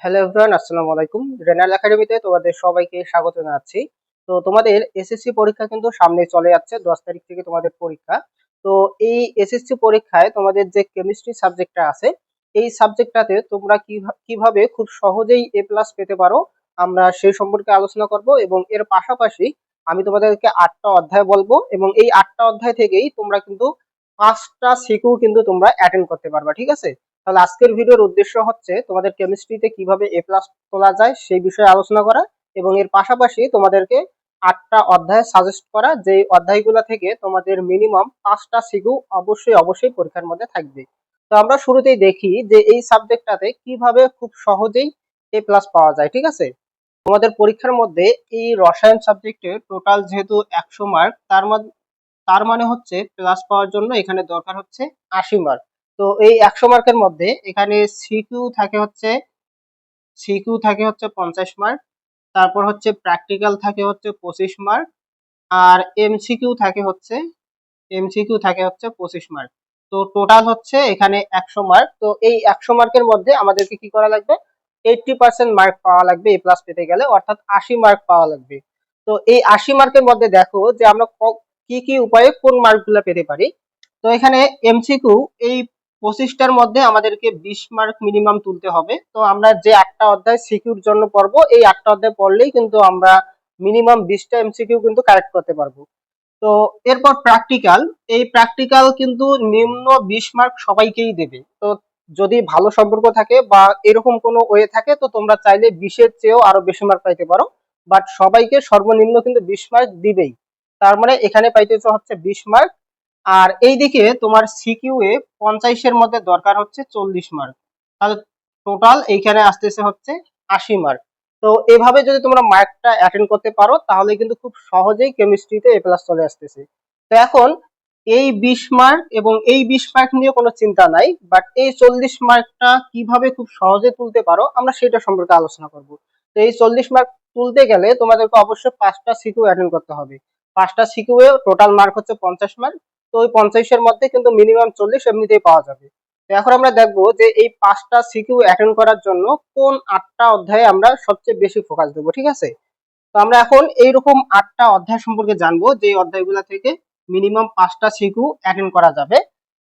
Hello everyone আসসালামু আলাইকুম। Renal একাডেমিতে তোমাদের সবাইকে স্বাগত জানাচ্ছি। তো তোমাদের এসএসসি পরীক্ষা কিন্তু সামনে চলে যাচ্ছে, দশ তারিখ থেকে তোমাদের পরীক্ষা। তো এই এসএসসি পরীক্ষায় তোমাদের যে কেমিস্ট্রি সাবজেক্টটা আছে, এই সাবজেক্টটাতে তোমরা কিভা- কীভাবে খুব সহজেই এ প্লাস পেতে পারো, আমরা সেই সম্পর্কে আলোচনা করব এবং এর পাশাপাশি আমি তোমাদেরকে আটটা অধ্যায় বলব এবং এই আটটা অধ্যায় থেকেই তোমরা কিন্তু পাঁচটা সিকিউ কিন্তু তোমরা অ্যাটেন্ড করতে পারবা, ঠিক আছে? তাহলে আজকের ভিডিওর উদ্দেশ্য হচ্ছে তোমাদের কেমিস্ট্রিতে কীভাবে এ প্লাস তোলা যায় সেই বিষয়ে আলোচনা করা এবং এর পাশাপাশি তোমাদেরকে আটটা অধ্যায় সাজেস্ট করা যে অধ্যায়গুলো থেকে তোমাদের মিনিমাম পাঁচটা সিকিউ অবশ্যই অবশ্যই পরীক্ষার মধ্যে থাকবে। তো আমরা শুরুতেই দেখি যে এই সাবজেক্টটাতে কীভাবে খুব সহজেই এ প্লাস পাওয়া যায়, ঠিক আছে? তোমাদের পরীক্ষার মধ্যে এই রসায়ন সাবজেক্টে টোটাল যেহেতু একশো মার্ক তার তার মানে হচ্ছে প্লাস পাওয়ার জন্য এখানে দরকার হচ্ছে আশি মার্ক তো এই একশো মার্কের মধ্যে এখানে সিকিউ থাকে হচ্ছে সিকিউ থাকে হচ্ছে পঞ্চাশ মার্ক, তারপর হচ্ছে প্র্যাকটিক্যাল থাকে হচ্ছে পঁচিশ মার্ক, আর এমসিকিউ থাকে হচ্ছে এমসিকিউ থাকে হচ্ছে পঁচিশ মার্ক। তো টোটাল হচ্ছে এখানে একশো মার্ক। তো এই একশো মার্কের মধ্যে আমাদেরকে কি করা লাগবে? এইটটি পার্সেন্ট মার্ক পাওয়া লাগবে, এ প্লাস পেতে গেলে, অর্থাৎ আশি মার্ক পাওয়া লাগবে। তো এই আশি মার্কের মধ্যে দেখো যে আমরা ক- কি উপায়ে কোন মার্কগুলো পেতে পারি? তো এখানে এমসিকিউ এই পঁচিশটার মধ্যে আমাদেরকে বিশ মার্ক মিনিমাম তুলতে হবে। তো আমরা যে আটটা অধ্যায় সিকিউর জন্য পড়ব, এই আটটা অধ্যায় পড়লেই কিন্তু আমরা মিনিমাম বিশটা এমসিকিউ কিন্তু কারেক্ট করতে পারব। তো এরপর প্র্যাকটিক্যাল এই প্র্যাকটিক্যাল কিন্তু নিম্ন বিশ মার্ক সবাইকেই দেবে। তো যদি ভালো সম্পর্ক থাকে বা এরকম কোনো ওয়ে থাকে, তো তোমরা চাইলে বিশের চেয়েও আরও বেশি মার্ক পাইতে পারো। বাট সবাইকে সর্বনিম্ন কিন্তু বিশ মার্ক দিবেই। তার মানে এখানে পাইতেছে হচ্ছে বিশ মার্ক আর এইদিকে তোমার সিকিউ এ পঞ্চাশের মধ্যে দরকার হচ্ছে চল্লিশ মার্ক তাহলে টোটাল এইখানে আসতেছে হচ্ছে আশি মার্ক তো এভাবে যদি তোমরা মার্কটা অ্যাটেন্ড করতে পারো, তাহলে কিন্তু খুব সহজেই কেমিস্ট্রিতে এ প্লাস চলে আসতেছে। তো এখন এই বিশ মার্ক এবং এই বিশ মার্ক নিয়ে কোনো চিন্তা নাই বাট এই চল্লিশ মার্কটা কীভাবে খুব সহজে তুলতে পারো, আমরা সেটা সম্পর্কে আলোচনা করব। তো এই চল্লিশ মার্ক তুলতে গেলে তোমাদেরকে অবশ্যই পাঁচটা সিকিউ অ্যাটেন্ড করতে হবে। পাঁচটা সিকিউ এ টোটাল মার্ক হচ্ছে পঞ্চাশ মার্ক তো ওই পঞ্চাশের মধ্যে কিন্তু মিনিমাম চল্লিশ এমনিতেই পাওয়া যাবে। তো এখন আমরা দেখব যে এই পাঁচটা সিকিউ অ্যাটেন্ড করার জন্য কোন আটটা অধ্যায়ে আমরা সবচেয়ে বেশি ফোকাস দেবো, ঠিক আছে? তো আমরা এখন এইরকম আটটা অধ্যায় সম্পর্কে জানব, যে অধ্যায়গুলো থেকে মিনিমাম পাঁচটা সিকিউ অ্যাটেন্ড করা যাবে।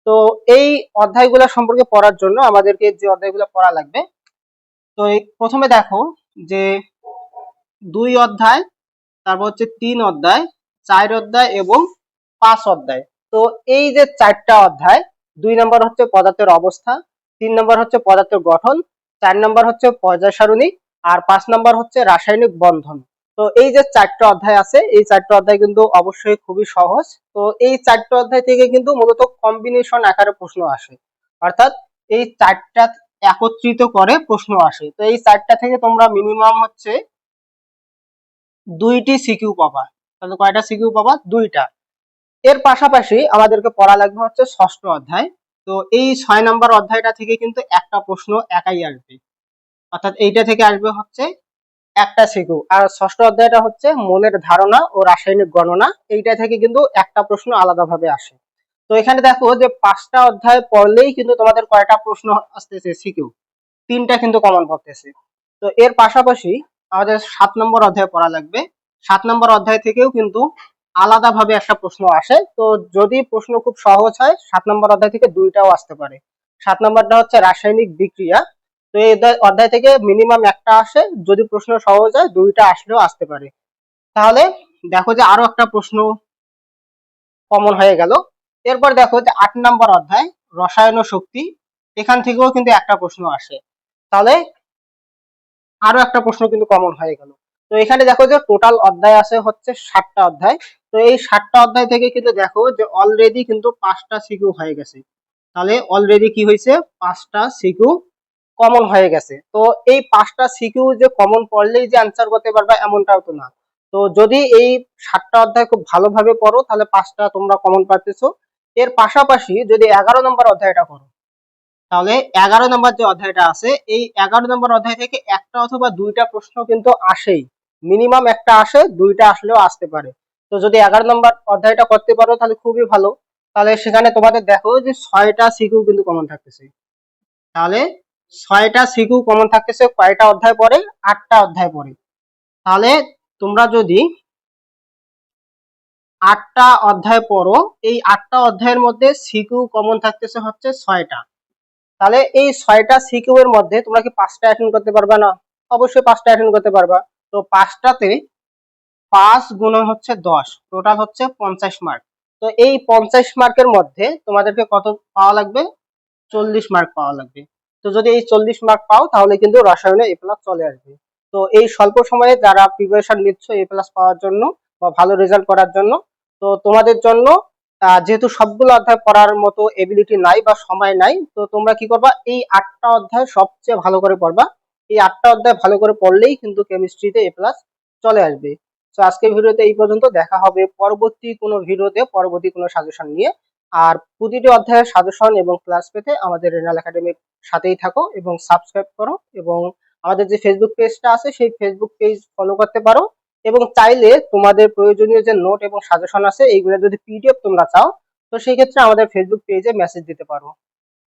তো এই অধ্যায়গুলো সম্পর্কে পড়ার জন্য আমাদেরকে যে অধ্যায়গুলো পড়া লাগবে, তো প্রথমে দেখো যে দুই অধ্যায়, তারপর হচ্ছে তিন অধ্যায় চার অধ্যায় এবং পাঁচ অধ্যায়। তো এই যে চারটা অধ্যায়, দুই নম্বর হচ্ছে পদার্থের অবস্থা, তিন নম্বর হচ্ছে পদার্থের গঠন, চার নম্বর হচ্ছে পর্যায় সারণী আর পাঁচ নম্বর হচ্ছে রাসায়নিক বন্ধন। তো এই যে চারটা অধ্যায় আছে, এই চারটা অধ্যায় কিন্তু অবশ্যই খুবই সহজ। তো এই চারটা অধ্যায় থেকে কিন্তু মূলত কম্বিনেশন আকারে প্রশ্ন আসে। অর্থাৎ এই চারটা একত্রিত করে প্রশ্ন আসে। তো এই চারটা থেকে তোমরা মিনিমাম হচ্ছে দুইটি সিকিউ পাবা। তাহলে কয়টা সিকিউ পাবা? দুইটা। এর পাশাপাশি আমাদেরকে পড়া লাগবে হচ্ছে ষষ্ঠ অধ্যায়। তো এই ছয় নম্বর অধ্যায়টা থেকে কিন্তু একটা প্রশ্ন একাই আসবে। অর্থাৎ এইটা থেকে আসবে হচ্ছে একটা সিকিউ। আর ষষ্ঠ অধ্যায়টা হচ্ছে মনের ধারণা ও রাসায়নিক গণনা। এইটা থেকে কিন্তু একটা প্রশ্ন আলাদাভাবে আসে। তো এখানে দেখো যে পাঁচটা অধ্যায় পড়লেই কিন্তু তোমাদের কয়টা প্রশ্ন আসতেছে? সিকিউ। তিনটা কিন্তু কমন পড়তেছে তো এর পাশাপাশি আমাদের সাত নম্বর অধ্যায় পড়া লাগবে। সাত নম্বর অধ্যায় থেকেও কিন্তু আলাদাভাবে একটা প্রশ্ন আসে। তো যদি প্রশ্ন খুব সহজ হয়, সাত নম্বর অধ্যায় থেকে দুইটাও আসতে পারে। সাত নম্বরটা হচ্ছে রাসায়নিক বিক্রিয়া। তো এই অধ্যায়- থেকে মিনিমাম একটা আসে। যদি প্রশ্ন সহজ হয়, দুইটা আসলেও আসতে পারে। তাহলে দেখো যে আরও একটা প্রশ্ন কমন হয়ে গেল। এরপর দেখো যে আট নম্বর অধ্যায়, রসায়ন শক্তি। এখান থেকেও কিন্তু একটা প্রশ্ন আসে। তাহলে আরও একটা প্রশ্ন কিন্তু কমন হয়ে গেল। তো এখানে দেখো যে টোটাল অধ্যায় আছে হচ্ছে ষাটটা অধ্যায়। তো এই ষাটটা অধ্যায় থেকে কিন্তু দেখো যে অলরেডি কিন্তু পাঁচটা সিকিউ হয়ে গেছে। তাহলে অলরেডি কি হয়েছে? পাঁচটা সিকিউ কমন হয়ে গেছে। তো এই পাঁচটা সিকিউ যে কমন পড়লেই যে আনসার করতে পারবা এমনটাও তো না। তো যদি এই সাতটা অধ্যায় খুব ভালোভাবে পড়ো, তাহলে পাঁচটা তোমরা কমন পাচ্তেছো এর পাশাপাশি যদি এগারো নম্বর অধ্যায়টা করো তাহলে এগারো নম্বর যে অধ্যায়টা আছে, এই এগারো নম্বর অধ্যায় থেকে একটা অথবা দুইটা প্রশ্ন কিন্তু আসেই। মিনিমাম একটা আসে, দুইটা আসলেও আসতে পারে। তো যদি এগারো নম্বর অধ্যায়টা করতে পারো, তাহলে খুবই ভালো। তাহলে সেখানে তোমাদের দেখো যে ছয়টা সিকিউ কিন্তু কমন থাকতেছে। তাহলে ছয়টা সিকিউ কমন থাকতেছে কয়টা অধ্যায় পরে? আটটা অধ্যায় পরে। তাহলে তোমরা যদি আটটা অধ্যায় পড়ো, এই আটটা অধ্যায়ের মধ্যে সিকিউ কমন থাকতেছে হচ্ছে ছয়টা। তাহলে এই ছয়টা সিকিউ এর মধ্যে তোমরা কি পাঁচটা অ্যাটেন্ড করতে পারবে না? অবশ্যই পাঁচটা অ্যাটেন্ড করতে পারবা। তো পাঁচটাতে পাঁচ গুণন হচ্ছে দশ টোটাল হচ্ছে পঞ্চাশ মার্ক তো এই পঞ্চাশ মার্কের মধ্যে তোমাদেরকে কত পাওয়া লাগবে? চল্লিশ মার্ক পাওয়া লাগবে। তো যদি এই চল্লিশ মার্ক পাও, তাহলে কিন্তু রসায়নে এ প্লাস চলে আসবে। তো এই স্বল্প সময়ে যারা প্রিপারেশন নিচ্ছ এ প্লাস পাওয়ার জন্য বা ভালো রেজাল্ট করার জন্য, তো তোমাদের জন্য যেহেতু সবগুলো অধ্যায় পড়ার মতো এবিলিটি নাই বা সময় নাই, তো তোমরা কি করবা? এই আটটা অধ্যায় সবচেয়ে ভালো করে পড়বা। এই আটটা অধ্যায় ভালো করে পড়লেই কিন্তু কেমিস্ট্রিতে এ প্লাস চলে আসবে। তো আজকের ভিডিওতে এই পর্যন্ত। দেখা হবে পরবর্তী কোনো ভিডিওতে, পরবর্তী কোনো সাজেশন নিয়ে। আর প্রতিটি অধ্যায়ের সাজেশন এবং ক্লাস পেতে আমাদের রেনাল একাডেমির সাথেই থাকো এবং সাবস্ক্রাইব করো এবং আমাদের যে ফেসবুক পেজটা আছে, সেই ফেসবুক পেজ ফলো করতে পারো। এবং চাইলে তোমাদের প্রয়োজনীয় যে নোট এবং সাজেশন আছে, এইগুলো যদি পিডিএফ তোমরা চাও, তো সেই ক্ষেত্রে আমাদের ফেসবুক পেজে মেসেজ দিতে পারো।